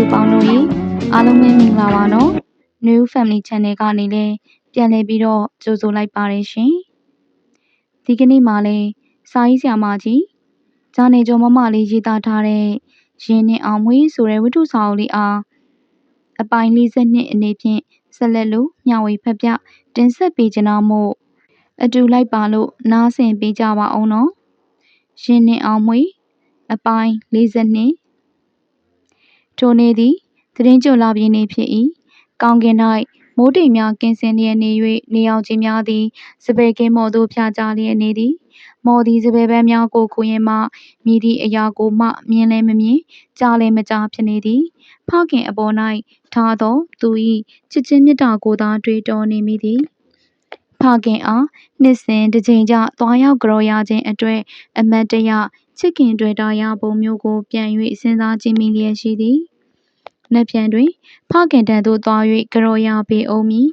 နွေဦးမိသားစုပေါင်းတို့ရေအားလုံးပဲမင်္ဂလာပါနော်နွေဦး Family Channel ကနေလည်းပြန်လည်ပြီးတော့ကြိုဆိုလိုက်ပါတယ်ရှင်ဒီကနေ့မှလည်းစာရေးဆရာမကြီးဂျာနေကျော်မမလေးရေးသားထားတဲ့ရင်းနှင်းအောင်မွေးဆိုတဲ့ဝတ္ထုစာအုပ်လေးအားအပိုင်း42အနေဖြင့်ဆက်လက်လို့မျှဝေဖတ်ပြတင်ဆက်ပေးကြတော့မို့အတူလိုက်ပါလို့နားဆင်ပေးကြပါအောင်နော်ရင်းနှင်းအောင်မွေးအပိုင်း42 ထိုနေ့သည်သတင်းကြိုလာပြင်းနေဖြစ်၏ကောင်းကင်၌မိုးတိမ်များကင်းစင်လျက်နေ၍နေအောင်ချင်းများသည်စပယ်ကင်းမော်သို့ဖြာကြလျက်နေသည်မော်သည်စပယ်ပန်းများကိုခုရင်မှမြည်သည့်အရာကိုမှမြင်လည်းမမြင်ကြားလည်းမကြားဖြစ်နေသည်ဖခင်အပေါ်၌ထားသောသူ၏ချစ်ချင်းမေတ္တာကိုသာတွေ့တော်နေမိသည်ဖခင်အားနှစ်စဉ်တစ်ချိန်ကြသွားရောက်ကြော်ရခြင်းအတွက်အမတ်တရချစ်ခင်တွေ့တာရပုံမျိုးကိုပြန်၍စဉ်းစားကြည့်မိလျက်ရှိသည်။ နက်ဖြန်တွင် ဖခင်ထံသို့သွား၍ကြော်ရပေအောင်မည်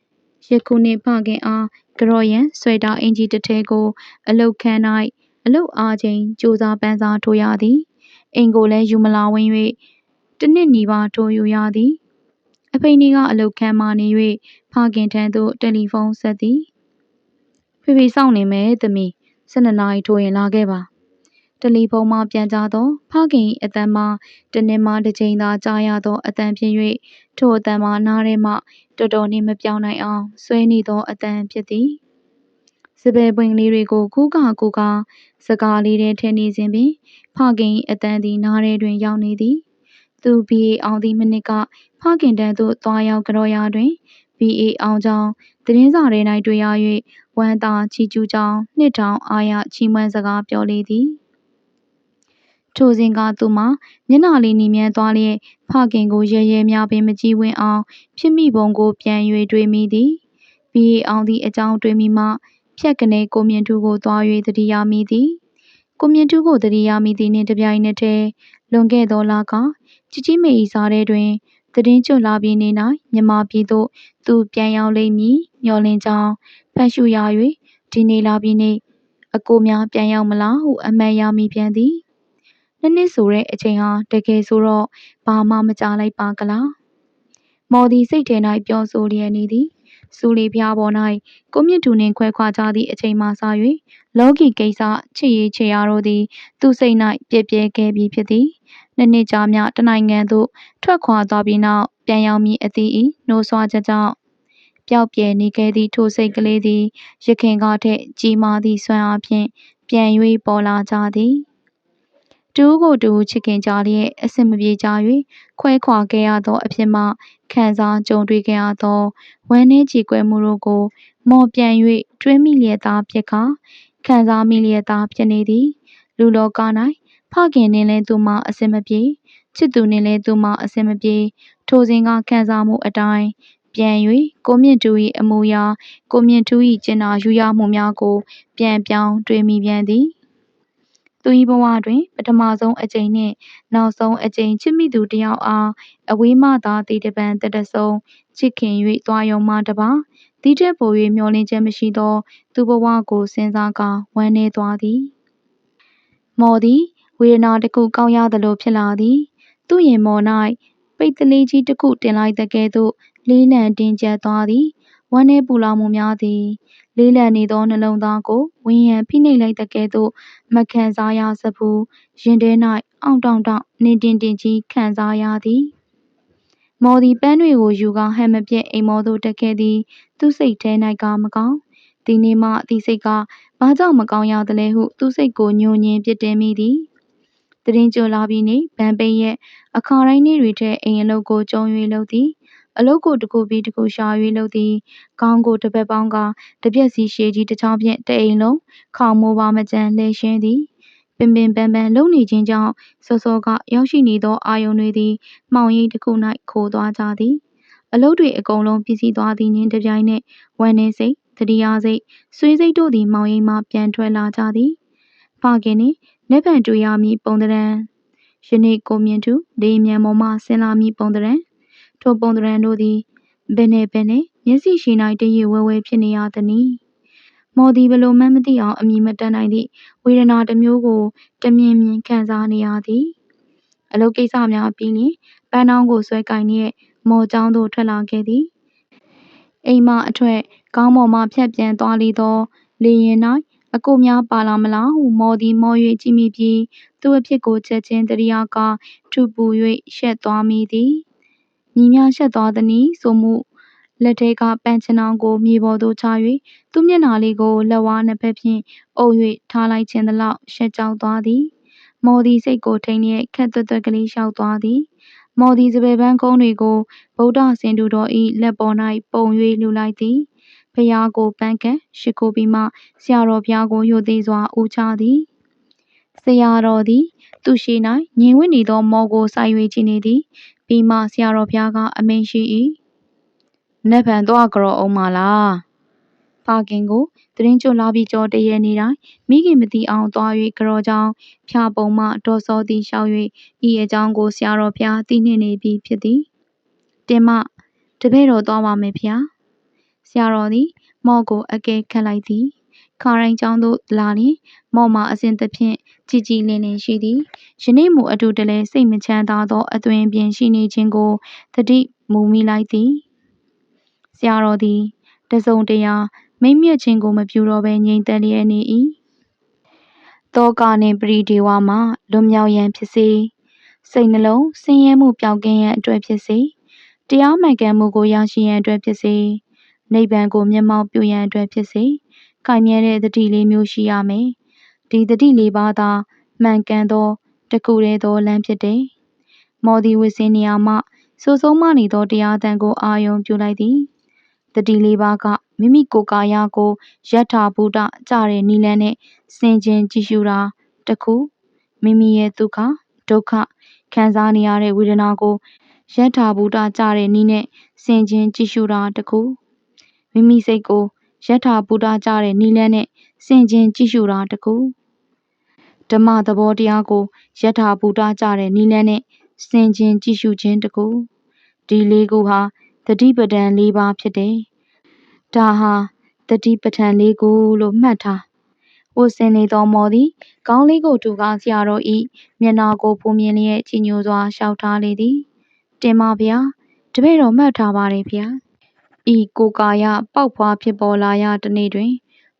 ။ယခုနှစ်ဖခင်အားကြော်ရန်ဆွဲတာအင်ကြီးတစ်ထဲကို အလုတ်ခန်း၌အလုတ်အားချိန်ကြိုးစားပန်းစားထိုးရသည်။အိမ်ကိုလည်းယူမလာဝင်၍တနစ်နီပါထိုးယူရသည်။အဖေနီကအလုတ်ခန်းမှနေ၍ဖခင်ထံသို့တယ်လီဖုန်းဆက်သည်။ဖေဖေစောင့်နေမယ်သမီး12နာရီထိုးရင်လာခဲ့ပါ တယ်လီဖုန်းမှပြန်ကြားသော ဖခင်၏အသံမှာတနေ့မှတစ်ချိန်သာကြားရသောအသံဖြစ်၍ထိုအသံမှာနားထဲမှတော်တော်နှင့်မပြောင်းနိုင်အောင်ဆွဲနေသောအသံဖြစ်သည်စပယ်ပွင့်လေးတွေကိုကူးကာကူးကာစကားလေးထဲထည့်နေစဉ်ပင်ဖခင်၏အတန်သည်နားထဲတွင်ရောက်နေသည်သူဘီအေအောင်သည့်မိနစ်ကဖခင်တန်းသို့သွားရောက်ကြောရာတွင်ဘီအေအောင်ကြောင့်သတင်းစာထဲ၌တွေ့ရ၍ဝမ်းသာချီကျူးကြောင်းနှစ်ထောင်အားရချီးမွမ်းစကားပြောလေသည် ထိုစဉ်က သူမှာ မျက်နှာလေးနီမြန်းသွားလျက် ဖခင်ကိုရဲရဲများပင် မကြည့်ဝန်းအောင် ဖြစ်မိပုံကို ပြန်၍တွေးမိသည်ဘီအောင်သည့်အကြောင်း တွေးမိမှ ဖြတ်ကနေကိုမြင့်ထူးကို သွား၍တတိယမိသည် ကိုမြင့်ထူးကိုတတိယမိသည်နှင့်တပြိုင်နက်တည်း လွန်ခဲ့သောလကချီချီမေဤစားတဲ့တွင် သတင်းကျွလာပြီးနေ၌မြမပြည်သို့ သူပြန်ရောက်လိမ့်မည် မျှော်လင့်ကြောင်း ဖတ်ရှုရ၍ဒီနေ့လာပြီးနေအကိုများ ပြန်ရောက်မလားဟု အမှတ်ရမိပြန်သည် နှစ်နှစ်ဆိုတဲ့အချိန်ဟာတကယ်ဆိုတော့ဘာမှမကြားလိုက်ပါကလားမော်ဒီစိတ်ထဲ၌ပြောဆိုလျက်နေသည်စူလီဖျားပေါ်၌ကိုမြင့်တူနှင့်ခွဲခွာကြသည့်အချိန်မှစ၍လောကီကိစ္စချစ်ရေးချေရတို့သည် သူစိတ်၌ပြည့်ပြဲခဲ့ပြီးဖြစ်သည်နှစ်နှစ်ကြာမြတနိုင်ငံသို့ထွက်ခွာသွားပြီးနောက်ပြန်ရောက်မည်အသည့်၏နှိုးဆွာချက်ကြောင့်ပျောက်ပြယ်နေခဲ့သည့်ထိုစိတ်ကလေးသည်ရခင်ကထက်ကြီးမားသည့်စွမ်းအားဖြင့်ပြန်၍ပေါ်လာကြသည် တူးကိုတူချစ်ခင်ကြလျက်အဆင်မပြေကြ၍ခွဲခွာခဲ့ရသောအဖြစ်မှခံစားကြုံတွေ့ခဲ့ရသောဝမ်းနည်းကြေကွဲမှုတို့ကို မော်ပြန်၍တွေးမိလျက်သားဖြစ်ကာခံစားမိလျက်သားဖြစ်နေသည် လူလောက၌ဖခင်နှင့်လည်းသူမှအဆင်မပြေချစ်သူနှင့်လည်းသူမှအဆင်မပြေထိုစဉ်ကခံစားမှုအတိုင်းပြန်၍ကိုမြင့်တူ၏အမူအရာကိုမြင့်တူ၏ကျင်နာယူရမှုများကို ပြန်ပြောင်းတွေးမိပြန်သည် သူ၏ဘဝတွင် ပထမဆုံးအကြိမ်နှင့် နောက်ဆုံးအကြိမ် ချစ်မိသူတစ်ယောက်အား အဝေးမှသာသိတပံတတဆုံချစ်ခင်၍သွားရုံမှတပါဒီထက်ပို၍မျှော်လင့်ချက်မရှိသော သူဘဝကို စဉ်းစားကာ ဝမ်းနည်းသွားသည် မော်သည် ဝေဒနာတစ်ခု ကောင်းရသလို ဖြစ်လာသည် သူ့ရင်မော်၌ပိတ်တလေးကြီးတစ်ခု တင်လိုက်တဲ့ကဲ့သို့ လေးလံတင်းကျပ်သွားသည် ဝမ်းနည်းပူလောင်မှုများသည် လေးလံနေသောနှလုံးသားကိုဝင်းရံဖိနှိပ်လိုက်သကဲ့သို့မခံစားရစဖူးရင်ထဲ၌အောင့်တောင့်တောင့်နှင်းတင်းတင်းကြီးခံစားရသည်မော်သည်ပန်းတွေကိုယူကာဟန်မပြတ်အိမ်မောသို့တက်ခဲ့သည် သူ့စိတ်ထဲ၌ကမကောင်းဒီနေ့မှဒီစိတ်ကဘာကြောင့်မကောင်းရသလဲဟု သူ့စိတ်ကိုညှို့ညင်းပြစ်တင်မိသည်တရင်ကြလာပြီးနေဗန်ပိတ်ရဲ့အခါတိုင်းနေ့တွေထက်အိမ်အလုပ်ကိုကြုံ၍လုပ်သည် အလုပ်ကိုတစ်ခုပြီးတစ်ခုရှာ၍လုပ်သည် ခေါင်းကိုတစ်ပတ်ပေါင်းကတပြက်စီရှည်ကြီးတစ်ချောင်းဖြင့်တအိမ်လုံး ခေါင်မိုးပါမကြမ်းလှည့်ရှင်းသည် ပင်ပင်ပန်းပန်းလုံနေခြင်းကြောင့် စောစောက ရောက်ရှိနေသော အာယုန်တွေသည် မှောင်ရိပ်တစ်ခု၌ခိုသွားကြသည် အလုပ်တွေအကုန်လုံးပြည့်စည်သွားသည်နှင့်တပြိုင်နက် ဝမ်းနည်းစိတ်တတိယစိတ် ဆွေးစိတ်တို့သည် မှောင်ရိပ်မှ ပြန်ထွက်လာကြသည် ဖခင်နှင့်လက်ဖန်တူရမည်ပုံတရံယနေ့ ကိုမြင့်သူလေမြန်ပေါ်မှ ဆင်းလာမည်ပုံတရံ ထိုပုံသဏ္ဍာန်တို့သည်ဘယ်နှင့်ဘယ်နှင့်မျက်စိရှိ၌တရေဝဲဝဲဖြစ်နေရသနည်းမော်သည်ဘလို့မှန်းမသိအောင်အမိမတတ်နိုင်သည့်ဝေဒနာတစ်မျိုးကိုတမြင်မြင်ခံစားနေရသည်အလုပ်ကိစ္စများပြီးလျှင်ပန်းတောင်းကိုဆွဲကိုင်လျက်မော်ကျောင်းသို့ထွက်လာခဲ့သည်အိမ်မှအထွက်ကောင်းပေါ်မှဖြတ်ပြန်သွားလေသောလေယာဉ်၌အကိုများပါလာမလားဟုမော်သည်မော်၍ကြည့်မိပြီးသူ့အဖြစ်ကိုချက်ချင်းတရိယာကထူပူ၍ရှက်သွားမိသည် ညီများရှက်သွားသည်နီဆိုမှုလက်ထဲကပန်းချင်အောင်ကိုမြေပေါ်သို့ချ၍သူ့မျက်နှာလေးကိုလက်ဝါးနှစ်ဖက်ဖြင့်အုပ်၍ထားလိုက်ခြင်းသလောက်ရှက်ကြောက်သွားသည်မော်သည်စိတ်ကိုထိန်လျက်ခက်သွက်သွက်ကလေးလျှောက်သွားသည်မော်သည်စပယ်ပန်းကုန်းတွေကိုဗုဒ္ဓဆင်တူတော်၏လက်ပေါ်၌ပုံ၍လှူလိုက်သည်ဖျားကိုပန်းကံရှိခိုးပြီးမှဆရာတော်ဘုရားကိုယိုသေးစွာဦးချသည်ဆရာတော်သည် သူရှိ၌ငြိမ်ဝှက်နေသောမော်ကိုစိုက်၍ကြည့်နေသည် ပြီးမှဆရာတော်ဘုရားကအမိန်ရှိ၏နက်ဖန်သွားကြောအောင်မလားဖခင်ကိုသတင်းကြွလာပြီးကြောတရဲနေတိုင်းမိခင်မသိအောင်သွား၍ကြောကြောင်းဖြာပုံမှဒေါ်စောသည်ရှောက်၍ဤအကြောင်းကိုဆရာတော်ဘုရားသိနှင့်နေပြီဖြစ်သည်တင်မတပည့်တော်သွားပါမယ်ဖျားဆရာတော်သည်မော့ကိုအကဲခတ်လိုက်သည် ခါတိုင်းကျောင်းသို့လာလျင်မော့မှာအစဉ်သဖြင့် ကြည်ကြည်လင်လင်ရှိသည်ယနေ့မူအတူတလဲစိတ်မချမ်းသာသော အသွင်ပြင်ရှိနေခြင်းကိုသတိမူမိလိုက်သည်ဆရာတော်သည် တစုံတရာမိမ့်မြတ်ခြင်းကိုမပြုတော့ဘဲငြိမ်သက်လျက်နေ၏တောကနှင့်ပရိဒေဝမှလွန်မြောက်ရန်ဖြစ်စေစိတ်နှလုံးဆင်းရဲမှုပျောက်ကင်းရန်အတွက်ဖြစ်စေတရားမှန်ကန်မှုကိုရရှိရန်အတွက်ဖြစ်စေနိဗ္ဗာန်ကိုမျက်မှောက်ပြုရန်အတွက်ဖြစ်စေ ခိုင်မြဲတဲ့တတိလေးမျိုးရှိရမယ်ဒီတတိလေးပါးသာမှန်ကန်သောတခုတည်းသောလမ်းဖြစ်တယ်မော်ဒီဝစ်စင်းနေရာမှစိုးစိုးမနေသောတရားသံကိုအာယုံပြုလိုက်သည်တတိလေးပါးကမိမိကိုယ်ကာယကိုယထာဘုဒ္ဓကြတဲ့နိလန်းနဲ့စင်ကျင်ကြည့်ရှုတာတခုမိမိရဲ့ဒုက္ခဒုက္ခခံစားနေရတဲ့ဝေဒနာကိုယထာဘုဒ္ဓကြတဲ့နိနဲ့စင်ကျင်ကြည့်ရှုတာတခုမိမိစိတ်ကို ယထာဘုဒ္ဓကြတဲ့နိလန်းနဲ့စင်ကျင်ကြည့်ရှုတာတခု ဓမ္မသဘောတရားကို ယထာဘုဒ္ဓကြတဲ့နိလန်းနဲ့စင်ကျင်ကြည့်ရှုခြင်းတခု ဒီလေးခုဟာတတိပဒံ၄ပါးဖြစ်တယ် ဒါဟာတတိပဋ္ဌာန်လေးခုလို့ မှတ်ထား။ဝတ်ဆင်နေသောမော်သည် ခေါင်းလေးကို တူကားဆရာတော်၏မျက်နှာကို ဖူးမြင်လျက် ကြည်ညိုစွာ လျှောက်ထားလေသည်။တင်ပါဗျာ။တပည့်တော် မှတ်ထားပါတယ်ဗျာ။ ဤကိုကာယပေါက်ဖွားဖြစ်ပေါ်လာရတနေ့တွင်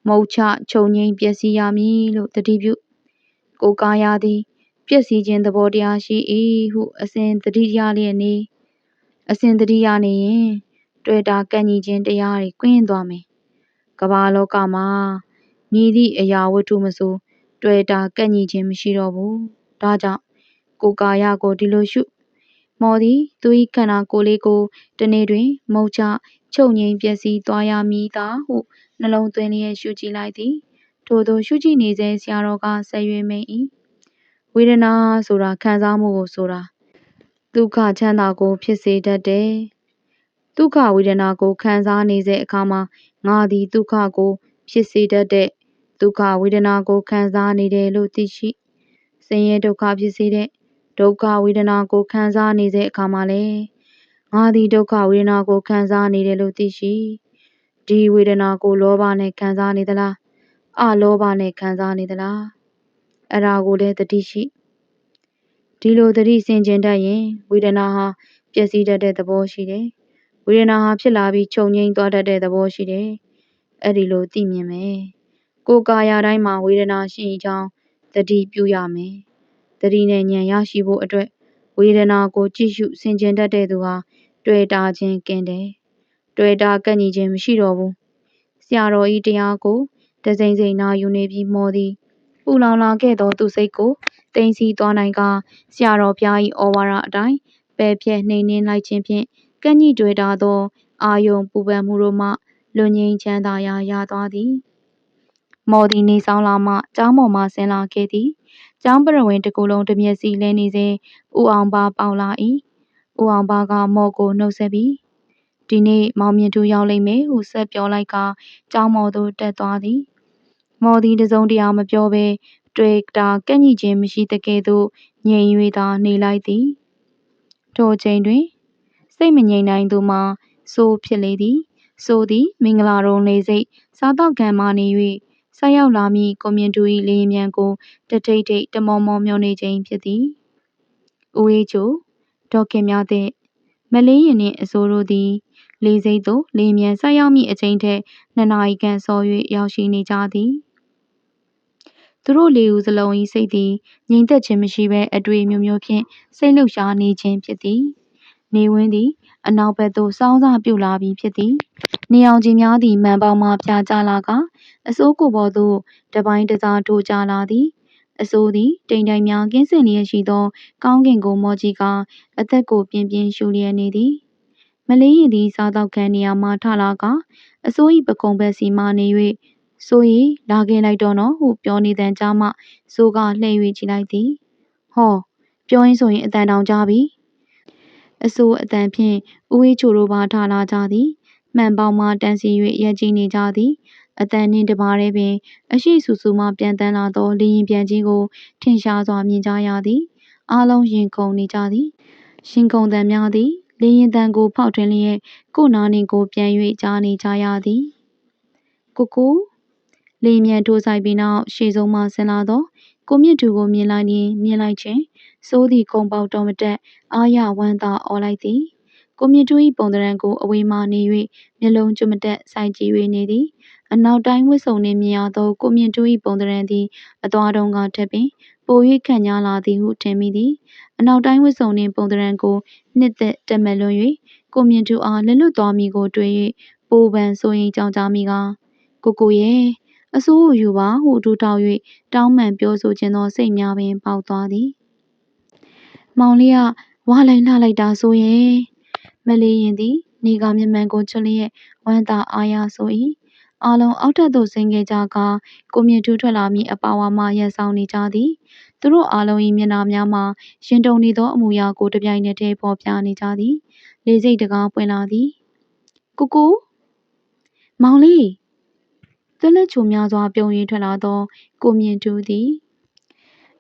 မုတ်ချခြုံငိမ့်ပျက်စီးရမည်လို့တတိပြု။ကိုကာယသည်ပျက်စီးခြင်းသဘောတရားရှိ၏ဟုအစဉ်တတိရလျက်နေအစဉ်တတိရနေရင်တွေ့တာကန့်ညီခြင်းတရားတွေကွင်းသွားမယ်။ကမ္ဘာလောကမှာမည်သည့်အရာဝတ္ထုမဆိုတွေ့တာကန့်ညီခြင်းမရှိတော့ဘူး။ဒါကြောင့်ကိုယ်ကာယကိုဒီလိုရှုမော်သည်သူ၏ခန္ဓာကိုယ်လေးကိုတနေ့တွင်မုတ်ချ ချုပ်ငိမ့်ပျက်စီးသွားရမည်သာဟုနှလုံးသွင်းလျက်ရှုကြည့်လိုက်သည်ထို့သောရှုကြည့်နေစေဆရာတော်ကဆက်၍မိန်၏ဝေဒနာဆိုတာခံစားမှုကိုဆိုတာဒုက္ခချမ်းသာကိုဖြစ်စေတတ်တယ်ဒုက္ခဝေဒနာကိုခံစားနေစေအခါမှာငါသည်ဒုက္ခကိုဖြစ်စေတတ်တဲ့ဒုက္ခဝေဒနာကိုခံစားနေတယ်လို့သိရှိဆင်းရဲဒုက္ခဖြစ်စေတဲ့ဒုက္ခဝေဒနာကိုခံစားနေစေအခါမှာလေ ငါသည် ဒုက္ခဝေဒနာကို ခံစားနေတယ်လို့သိရှိ ဒီဝေဒနာကို လောဘနဲ့ခံစားနေသလားအလောဘနဲ့ခံစားနေသလားအဲ့ဒါကိုလည်းတတိရှိဒီလိုတတိစင်ကျင်တတ်ရင် ဝေဒနာဟာပျက်စီးတတ်တဲ့သဘောရှိတယ်ဝေဒနာဟာဖြစ်လာပြီးချုပ်ငိမ့်သွားတတ်တဲ့သဘောရှိတယ်။အဲ့ဒီလိုသိမြင်မယ်။ကိုယ်ကာယတိုင်းမှာဝေဒနာရှိကြောင်းသတိပြုရမယ်။သတိနဲ့ဉာဏ်ရရှိဖို့အတွက်ဝေဒနာကိုကြည့်ရှုဆင်ခြင်တတ်တဲ့သူဟာ တွေ့တာချင်းကင်းတယ်။တွေ့တာကန့်ညီခြင်းမရှိတော့ဘူး။ဆရာတော်ဤတရားကိုတစိမ့်စိမ့်နာယူနေပြီးမော်သည်ပူလောင်လာခဲ့သောသူစိတ်ကိုတိမ်စီသွားနိုင်ကဆရာတော်ဘုရား၏ဩဝါဒအတိုင်းပယ်ဖြဲနှိမ်နှင်းလိုက်ခြင်းဖြင့်ကန့်ညှိတွေ့တာသောအာယုံပူပန်မှုတို့မှလွန်ငင်းချမ်းသာရာရသွားသည်မော်ဒီနေဆောင်လာမှကျောင်းပေါ်မှဆင်းလာခဲ့သည်ကျောင်းပရဝင်းတစ်ခုလုံးတမျက်စီလဲနေစဉ်ဦးအောင်ပါပေါလာ၏ ဦးအောင်ပါကမော်ကိုနှုတ်ဆက်ပြီးဒီနေ့မောင်မြင့်သူရောက်လိမ့်မယ်ဟုဆက်ပြောလိုက်ကကျောင်းမော်သို့တက်သွားသည်မော်ဒီတစုံတရာမပြောဘဲတွေ့တာကန့်ညှိခြင်းမရှိတကယ်သို့ငြိမ်၍သာနေလိုက်သည်ထိုအချိန်တွင်စိတ်မငြိမ်နိုင်သူမှာစိုးဖြစ်လေသည်စိုးသည်မင်္ဂလာတုံလေးစိတ်စားတော့ကံမှနေ၍ဆက်ရောက်လာမည့်ကိုမြင့်တူ၏လေရင်မြန်ကိုတထိတ်ထိတ်တမောမောမျောနေခြင်းဖြစ်သည်ဦးအေးချို ဒေါက်ခင်များတဲ့မလေးရင်နှင့်အစိုးတို့သည် လေစိတ်သို့လေမြန်ဆိုက်ရောက်မည့်အချိန်ထက်နှစ်နာရီခန့်စော၍ရောက်ရှိနေကြသည်သူတို့လေးဦးစလုံး၏စိတ်သည်ငြိမ်သက်ခြင်းမရှိဘဲအတွေ့မျိုးမျိုးဖြင့်စိတ်လှုပ်ရှားနေခြင်းဖြစ်သည် နေဝင်းသည် အနောက်ဘက်သို့စောင်းစားပြုလာပြီးဖြစ်သည် နေအောင်ကြီးများသည်မန်ပေါင်းမှပြာကျလာကအစိုးကိုပေါ်သို့တပိုင်းတစားထိုးကျလာသည် အစိုးသည်တိမ်တိုင်များကင်းစင်လျက်ရှိသော ကောင်းကင်ကိုမော်ကြည့်ကာအသက်ကိုပြင်းပြင်းရှူလျက်နေသည်မလေးရင်သည်စားသောက်ခန်းနေရာမှထလာကအစိုး၏ပခုံးဘက်စီမှနေ၍ဆိုရီလာခဲ့လိုက်တော့နော်ဟုပြောနေတန်ကြားမှဆိုကလှည့်၍ကြည့်လိုက်သည်ဟောပြောရင်းဆိုရင်အတန်တောင်ကြပြီအစိုးအတန်ဖြင့်ဦးေးချိုတို့ပါထလာကြသည်မှန်ပေါင်းမှတန်းစီ၍ရက်ကြည့်နေကြသည် အတန်နှင့်တပါးတည်းပင် အရှိဆူဆူမှပြန်တန်းလာသောလေရင်ပြန်ကြီးကို ထင်ရှားစွာမြင်ကြရသည် အားလုံးရင်ခုန်နေကြသည်ရှင်ခုန်တန်များသည် လေရင်တန်ကို ဖောက်ထွင်းလျက် ကိုနာနှင့်ကိုပြန်၍ကြားနေကြရသည် ကိုကို လေမြန်ထိုးဆိုင်ပြီးနောက် ရှေ့ဆုံးမှဆင်းလာသော ကိုမြင့်သူကို မြင်လိုက်ရင် မြင်လိုက်ချင်းစိုးသည်ခုံပေါက်တော်မတက်အာရဝမ်းသာအော်လိုက်သည် ကိုမြင့်သူ၏ပုံသဏ္ဍာန်ကို အဝေးမှနေ၍မျက်လုံးကျွမတက်စိုက်ကြည့်၍နေသည် အနောက်တိုင်းဝစ်စုံနှင့်မြင်ရသော ကိုမြင့်သူ၏ပုံသဏ္ဍာန်သည် အသွားတုံးကထက်ပင် ပို၍ခန့်ညားလာသည်ဟု ထင်မိသည် အနောက်တိုင်းဝစ်စုံနှင့် ပုံသဏ္ဍာန်ကို နှစ်သက်တက်မဲ့လွန်၍ကိုမြင့်သူအား လက်လွတ်သွားမိကိုတွေ့၍ပိုပန်ဆိုရင်ကြောင်ကြမိကကိုကိုရဲ့ အစိုးကိုယူပါဟု ဒူထောက်၍တောင်းပန်ပြောဆိုခြင်းသော စိတ်များပင် ပေါက်သွားသည် မောင်လေးကဝါလိုက်လှလိုက်တာဆိုရဲ့ မလေးရင်သည် နေကမျက်မှန်ကိုချွတ်လျက် ဝမ်းသာအားရဆို၏ အားလုံးအောက်ထပ်သို့ဆင်းခဲ့ကြကာကိုမြင့်ထူးထွက်လာမည့်အပါဝါမှရက်ဆောင်နေကြသည်သူတို့အားလုံး၏မျက်နှာများမှာရင်တုန်နေသောအမူအရာကိုတပြိုင်နက်တည်းပေါ်ပြနေကြသည်လေစိတ်တကားပွင့်လာသည်ကိုကိုမောင်လေးသွက်လက်ချိုများစွာပြုံးရင်းထွက်လာသောကိုမြင့်ထူးသည်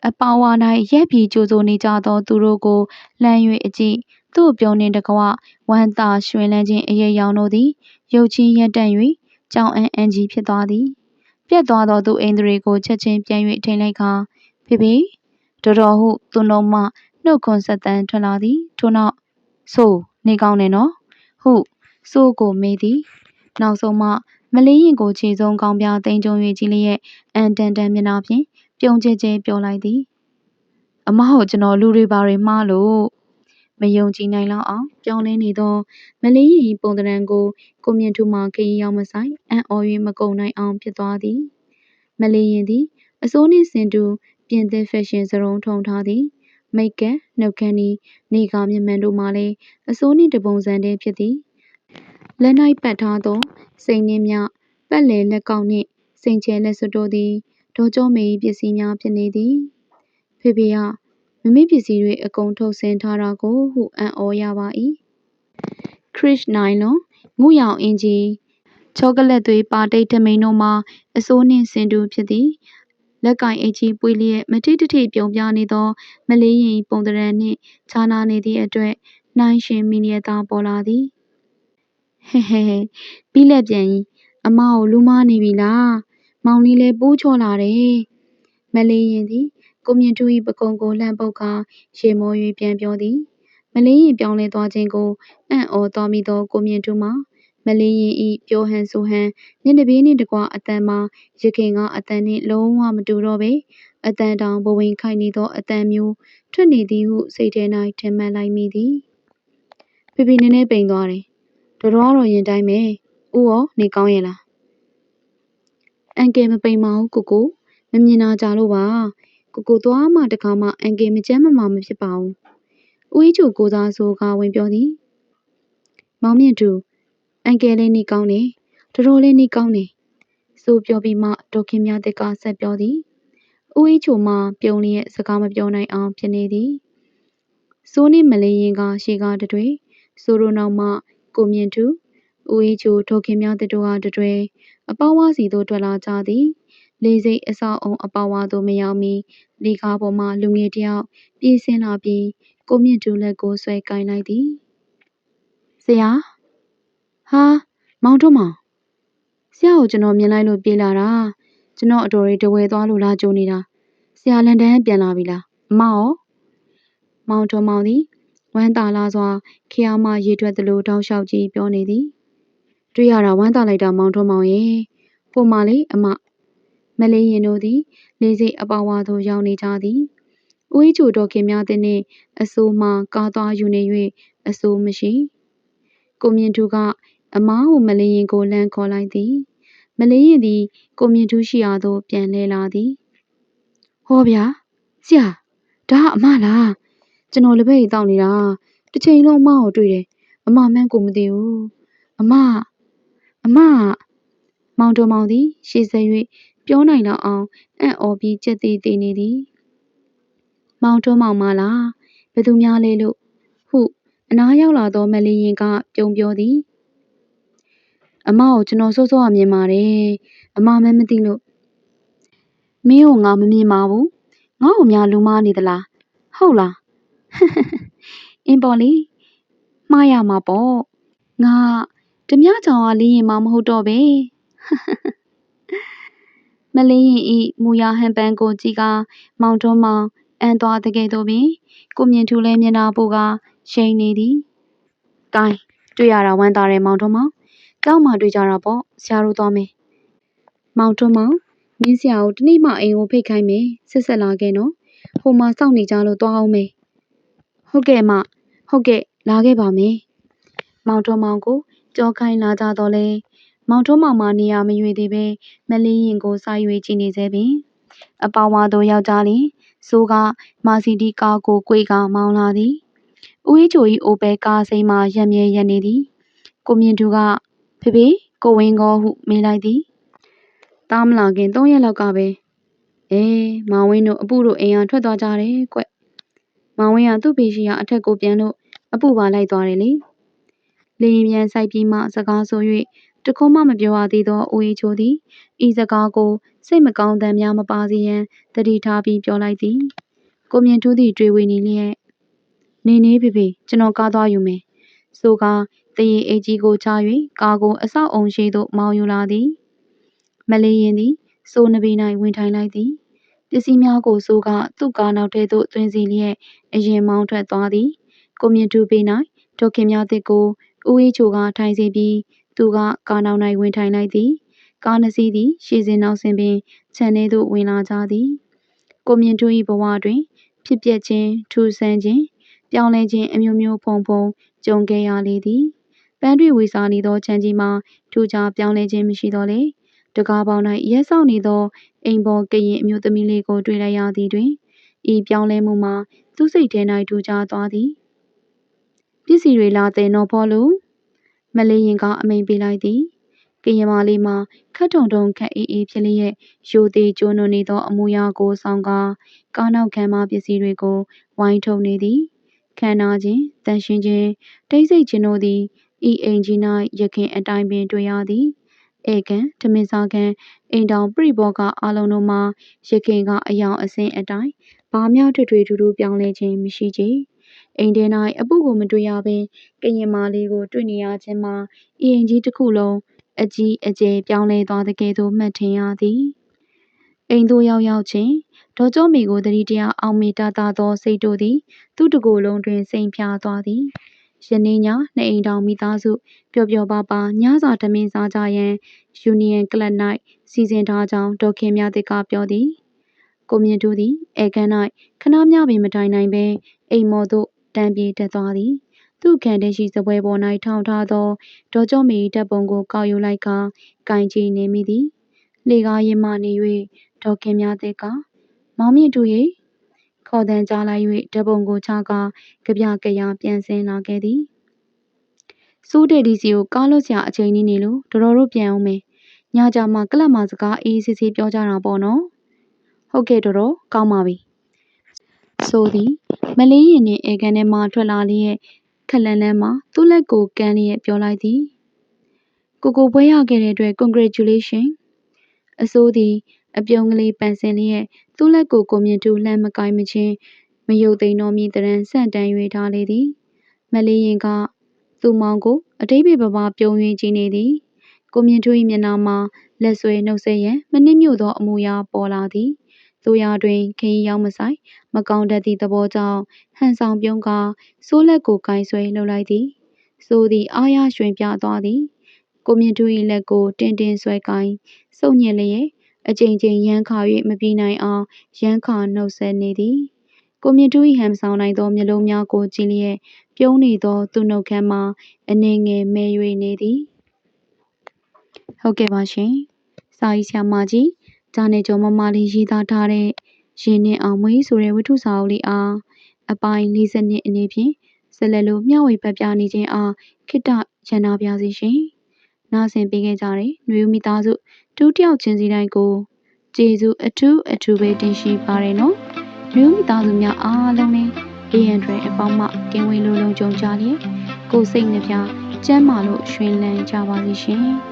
အပေါဝါ၌ရက်ပြီးကြိုဆိုနေကြသောသူတို့ကိုလှမ်း၍အကြည့်သူ့ပြုံးနှင့်တကွဝမ်းသာရွှင်လန်းခြင်းအရေးရောင်တို့သည်ရုပ်ချင်းရက်တန့်၍ ကြောင်အန်အန်ကြီးဖြစ်သွားသည်ပြက်သွားသောသူအိန္ဒြေကိုချက်ချင်းပြန်၍ထိန်လိုက်ခါဖေဖေတော်တော်ဟုသူနှုံမှနှုတ်ခွန်းဆက်တန်းထွက်လာသည်ထို့နောက်ဆိုနေကောင်းတယ်နော်ဟုဆိုကိုမေးသည်နောက်ဆုံးမှမလေးရင်ကိုခြေဆုံးကောင်းပြသိမ်းကျုံ၍ကြည့်လျက်အန်တန်တန်မျက်နှာဖြင့်ပြုံးကျဲကျဲပြောလိုက်သည်အမဟုတ်ကျွန်တော်လူတွေပါတွေမှားလို့ မယုံကြည်နိုင်လောက်အောင် ပြောင်းလဲနေသော မလေးရင်ပုံသဏ္ဍာန်ကို ကိုမြင့်ထူမှ ခရီးရောက်မဆိုင် အံ့ဩ၍မကုန်နိုင်အောင် ဖြစ်သွားသည် မလေးရင်သည် အစိုးနှင့်စင်တူ ပြင်သစ်ဖက်ရှင်စရုံးထုံထားသည်မိတ်ကပ် နှုတ်ခမ်းဤနေကာမျက်မှန်တို့မှလည်း အစိုးနှင့်တပုံစံတည်းဖြစ်သည် လက်၌ပတ်ထားသော စိန်နှင်းမြ ပတ်လည်လက်ကောက်နှင့် စိန်ချဲလက်စွပ်တို့သည် ဒေါ်ကျောမေ၏ပစ္စည်းများ ဖြစ်နေသည် ဖေဖေက မမေပစ္စည်းတွေအကုန်ထုတ်ဆင်းထားတာကို ဟုအံ့ဩရပါ၏ခရစ်နိုင်လွန်ငုရောင်အင်ဂျီချောကလက်သွေးပါတိတ်ထမိန်တို့မှာအစိုးနှင့်စင်တူဖြစ်သည် လက်ကင်အိတ်ကြီးပွေလျက် မထိတထိပြုံပြနေသော မလေးရင်ပုံတရံနှင့် ခြားနာနေသည့်အတွက် နှိုင်းရှင်မိလျက်သားပေါ်လာသည် ဟဲဟဲပြီးလက်ပြန်ကြီးအမကို လူမားနေပြီလား မောင်လေးလည်း ပိုးချော်လာတယ် မလေးရင်သည် ကိုမြင့်ထူး၏ပကုံးကိုလှမ်းပုတ်ကာ ရေမော၍ပြန်ပြောသည် မလေးရင်ပြောင်းလဲသွားခြင်းကို အံ့ဩသွားမိသော ကိုမြင့်ထူးမှာ မလေးရင်ဤပြောဟန်ဆိုဟန်မျက်နှာပေးနှင့်တကွအတန်မှာရခင်ကအတန်နှင့် လုံးဝမတူတော့ပေအတန်တောင် ဘဝင်ခိုက်နေသောအတန်မျိုး ထွက်နေသည်ဟု စိတ်ထဲ၌ထင်မှတ်လိုက်မိသည် ဖေဖေနည်းနည်း ပိန်သွားတယ်တော်တော်တော့ရင်တိုင်းပဲဥရော နေကောင်းရဲ့လား အန်ကယ် မပိန်ပါဘူးကိုကို မမြင်နာကြလို့ပါ ကိုကိုသွားမှတခါမှအန်ကယ်မကြမ်းမမာမဖြစ်ပါဘူးဦးကြီးချိုကိုစားဆိုကဝင်ပြောသည်မောင်မြင့်သူအန်ကယ်လေးနေကောင်းတယ်တော်တော်လေးနေကောင်းတယ်ဆိုပြောပြီးမှဒေါခင်မြတက်ကဆက်ပြောသည်ဦးကြီးချိုမှပြုံးလျက်စကားမပြောနိုင်အောင်ဖြစ်နေသည်စိုးနေမလေးရင်ကရှေကတတွေဆိုရိုနောက်မှကိုမြင့်သူဦးကြီးချိုဒေါခင်မြတက်တို့ဟာတတွေအပေါဝါစီသို့ထွက်လာကြသည် လေစိတ်အဆောက်အုံအပေါဝါသို့ မရောက်မီလီကားပေါ်မှ လူငယ်တယောက် ပြေးဆင်းလာပြီး ကိုမြင့်တူလက်ကို ဆွဲကင်လိုက်သည် ဆရာ ဟာ မောင်တို့မောင် ဆရာကို ကျွန်တော်မြင်လိုက်လို့ ပြေးလာတာ ကျွန်တော်အတော်လေးတဝဲသွားလို့ လာကြိုနေတာ ဆရာ လန်တန်းပြန်လာပြီလား အမရော မောင်ထွန်းမောင်သည် ဝမ်းသာလာစွာ ခရမရေထွက်သလို တောက်လျှောက်ကြီး ပြောနေသည် တွေ့ရတာ ဝမ်းသာလိုက်တာ မောင်ထွန်းမောင်ရဲ့ဖို့မလေးအမ မလေးရင်တို့သည် လေးစိတ်အပါဝါသို့ ရောက်နေကြသည် ဦးကြီးချိုတော်ခင်များတဲ့နှင့်အစိုးမှကားသွားယူနေ၍အစိုးမရှိ ကိုမြင့်သူကအမားကိုမလေးရင်ကို လှမ်းခေါ်လိုက်သည် မလေးရင်သည် ကိုမြင့်သူရှိရာသို့ ပြန်လဲလာသည် ဟောဗျာ ဆရာ ဒါကအမလား ကျွန်တော် လက်ဖက်ရည်တောက်နေတာ တစ်ချိန်လုံး အမကိုတွေ့တယ် အမမှန်းကို မသိဘူး အမ အမ မောင်တော်မောင်သည် ရှေ့ဆက်၍ ပြောနိုင်တော့အောင် အံ့ဩပြီးကြက်သေးသေးနေသည်မောင်ထွန်းမောင်မလားဘယ်သူများလဲလို့ဟု အနားရောက်လာသောမလီရင်က ပြုံပြောသည်အမကိုကျွန်တော်စောစောကမြင်ပါတယ်အမမဲမသိလို့မင်းကိုငါမမြင်ပါဘူးငါ့ကိုများလူမားနေသလားဟုတ်လားအင်းပေါ်လီမှားရမှာပေါ့ငါဓမြချောင်ကလင်းရင်မမဟုတ်တော့ပဲ မလင်းရင်ဤမူရဟန်ပန်းကိုကြည့်ကမောင်ထွန်းမောင်အန်သွားတကယ်တော့ပင်ကိုမြင့်ထူလဲမျက်နှာပူကရှိန်နေသည်။ကိုင်းတွေ့ရတာဝမ်းသာတယ်မောင်ထွန်းမောင်ကြောက်မှတွေ့ကြတာပေါ့ဆရာတို့သွားမယ်။မောင်ထွန်းမောင်မင်းဆရာကိုတနေ့မှအိမ်ကိုဖိတ်ခိုင်းမယ်ဆက်ဆက်လာခဲ့နော်။ဟိုမှာစောင့်နေကြလို့သွားအောင်မယ်။ဟုတ်ကဲ့မဟုတ်ကဲ့လာခဲ့ပါမယ်။မောင်ထွန်းမောင်ကိုကြောခိုင်းလာကြတော့လဲ မောင်ထွန်းမောင်မနေရမရွေသေးပဲမလင်းရင်ကိုစာရွေကြည့်နေစေပင် အပေါဝါတို့ယောက်ျားလင်ဆိုးကမာစီတီကားကို ကွေကမောင်းလာသည် ဦးအေးချို၏အိုဘဲကားစိမ်းမှရက်မြဲရက်နေသည် ကိုမြင့်သူကဖေဖေ ကိုဝင်းကော ဟု မေးလိုက်သည်တားမလာခင်၃ရက်လောက်ကပဲအေးမောင်ဝင်းတို့ အပူတို့အိမ်အောင်ထွက်သွားကြတယ်ကွ မောင်ဝင်းက သူ့ဖေရှိရာ အထက်ကိုပြန်လို့ အပူပါလိုက်သွားတယ်လေ လေရင်ပြန်ဆိုင်ပြီးမှ စကားဆို၍ တခုမှမပြောရသေးသောဦးအေးချိုသည် ဤစကားကို စိတ်မကောင်းသံများမပါစေရန်တတိထားပြီး ပြောလိုက်သည် ကိုမြင့်ထူးသည် တွေးဝေနေလျက် နေနေဖေဖေ ကျွန်တော်ကားသွားယူမယ် ဆိုကားတရေအိတ်ကြီးကိုချ၍ကားကို အဆောက်အုံရှိသို့ မောင်းယူလာသည် မလေးရင်သည် စိုးနှပီး၌ဝင်ထိုင်လိုက်သည် ပစ္စည်းများကိုစိုးကသူ့ကားနောက်ထဲသို့ သွင်းစီလျက် အရင်မောင်းထွက်သွားသည် ကိုမြင့်ထူးပေး၌ဒေါခင်များတစ်ကို ဦးအေးချိုက ထိုင်စီပြီး သူက ကားနောက်၌ဝင်ထိုင်လိုက်သည် ကားနှစ်စီးသည် ရှေ့စဉ်နောက်စဉ်ပင် ခြံထဲသို့ ဝင်လာကြသည် ကိုမြင့်ထူး၏ဘဝတွင် ဖြစ်ပျက်ခြင်း ထူဆန်းခြင်း ပြောင်းလဲခြင်းအမျိုးမျိုးဖုံဖုံ ကြုံခဲ့ရလေသည် ပန်းတွေ့ဝေစာနေသောခြံကြီးမှာ ထူခြားပြောင်းလဲခြင်းမရှိတော့လေတကားပေါင်း၌ရက်ဆောင်နေသော အိမ်ပေါ်ကရင်အမျိုးသမီးလေးကို တွေ့လိုက်ရသည်တွင် ဤပြောင်းလဲမှုမှာ သူ့စိတ်ထဲ၌ထူခြားသွားသည် ပစ္စည်းတွေလာတဲ့နော်ဖော်လူ မလေးရင်ကအမိန်ပေးလိုက်သည်ကရင်မလေးမှာခတ်ထုံထုံခတ်အေးအေးဖြစ်လျက်ရိုသေးကျိုးနွနေသောအမူအရာကိုဆောင်ကာကားနောက်ခံမှပစ္စည်းတွေကိုဝိုင်းထုတ်နေသည်ခန္ဓာချင်းတန်ရှင်ခြင်းတိတ်ဆိတ်ခြင်းတို့သည်ဤအိမ်ကြီး၌ရခင်အတိုင်းပင်တွေ့ရသည်ဧကန်ဓမင်စာကန်အိမ်တောင်ပြိဘောကအလုံးတို့မှာရခင်ကအယောင်အစင်းအတိုင်းဘာမျှထွေထွေထူးထူးပြောင်းလဲခြင်းမရှိကြ အိမ်ထဲ၌အပုကိုမတွေ့ရဘဲ ကရင်မာလေးကို တွေ့နေရခြင်းမှာ ဤအိမ်ကြီးတစ်ခုလုံး အကြီးအကျယ်ပြောင်းလဲသွားသကဲ့သို့ မှတ်ထင်ရသည် အိမ်သို့ရောက်ရောက်ချင်း ဒေါ်ကျောမီကိုတတိတရားအောင်မေတ္တာသာသော စိတ်တို့သည် သူ့တကိုယ်လုံးတွင် စိမ်ဖြာသွားသည် ယနေ့ည နှစ်အိမ်တောင်မိသားစု ပျော်ပျော်ပါပါညစာထမင်းစားကြရန် ယူနီယံကလပ်၌စီစဉ်ထားကြောင်း ဒေါ်ခင်မြသစ်က ပြောသည် ကိုမြင့်တို့သည် ဧကန်၌ခဏမျှပင်မတိုင်နိုင်ဘဲ အိမ်မော်သို့ တန်းပြေးတက်သွားသည်သူ့ခံတဲ့ရှိစပွဲပေါ်၌ထောင်ထားသောဒေါ်ကျော်မီဓာတ်ပုံကိုကောက်ယူလိုက်ကကင်ကြည့်နေမိသည်လေကားရင်မှနေ၍ဒေါ်ခင်များတဲ့ကမောင်မြင့်တို့၏ခေါ်တန်းကြားလိုက်၍ဓာတ်ပုံကိုချကကြပြကြရပြန်ဆင်းလာခဲ့သည်စိုးတဲ့ဒီစီကိုကားလို့ဆရာအချိန်ကြီးနေလို့တော်တော်တို့ပြန်အောင်မယ်ညကြမှာကလပ်မှာစကားအေးစစ်စစ်ပြောကြတာပေါ့နော်ဟုတ်ကဲ့တော်တော်ကောင်းပါပြီဆိုသည် မလေးရင်နှင့်အေကန်ထဲမှ ထွက်လာလျက်ခက်လန်းလန်းမှ သူ့လက်ကိုကမ်းလျက် ပြောလိုက်သည် ကိုကိုပွဲရခဲ့တဲ့အတွက် congratulation အစိုးသည် အပြုံးကလေး ပန်ဆင်လျက် သူ့လက်ကို ကိုမြင့်တူလှမ်းမကိုင်းမချင်း မယုတ်သိမ်းတော်မီတရန်ဆန့်တန်း၍ထားလေသည် မလေးရင်က သူ့မောင်ကိုအတိတ်ဘေပပ ပြုံး၍ကြည့်နေသည် ကိုမြင့်ထူး၏မျက်နှာမှာ လက်ဆွဲနှုတ်ဆက်ရန် မနစ်မြို့သော အမူအရာ ပေါ်လာသည် ဆိုရာတွင် ခရီးရောက်မဆိုင် မကောင်းတတ်သည့်သဘောကြောင့် ဟန်ဆောင်ပြုံးကစိုးလက်ကိုကင်ဆွဲလှုပ်လိုက်သည် ဆိုသည် အာရရွှင်ပြသွားသည် ကိုမြင့်တူ၏လက်ကို တင်းတင်းဆွဲကင်စုပ်ညစ်လျက် အကြိမ်ကြိမ်ရမ်းခါ၍မပြေနိုင်အောင် ရမ်းခါနှုတ်ဆက်နေသည် ကိုမြင့်တူ၏ဟန်ဆောင်နိုင်သော မျက်လုံးများကို ကြည့်လျက် ပြုံးနေသော သူ့နှုတ်ခမ်းမှာ အနေငယ်မဲ၍နေသည် ဟုတ်ကဲ့ပါရှင် စာရေးဆရာမကြီး ဂျာနယ်ကျော်မမလေးရေးသားထားတဲ့ရင်နဲ့အောင်မွေးဆိုတဲ့ဝတ္ထုစာအုပ်လေးအားအပိုင်း၄၂အနေဖြင့်ဆက်လက်လို့မျှဝေဖတ်ပြနေခြင်းအားခိတ္တရန်နာပြစီရှင်။နာဆင်ပေးခဲ့ကြတဲ့နှွေမိသားစုတူးတယောက်ချင်းစီတိုင်းကိုကျေးဇူးအထူးအထူးပဲတင်ရှိပါရနော်။နှွေမိသားစုများအားလုံးလည်း A100 အပေါင်းမှကင်းဝေးလုံးလုံးကြုံကြလျက်ကိုယ်စိတ်နှပြချမ်းမာလို့ရှင်လန်းကြပါလိမ့်ရှင်။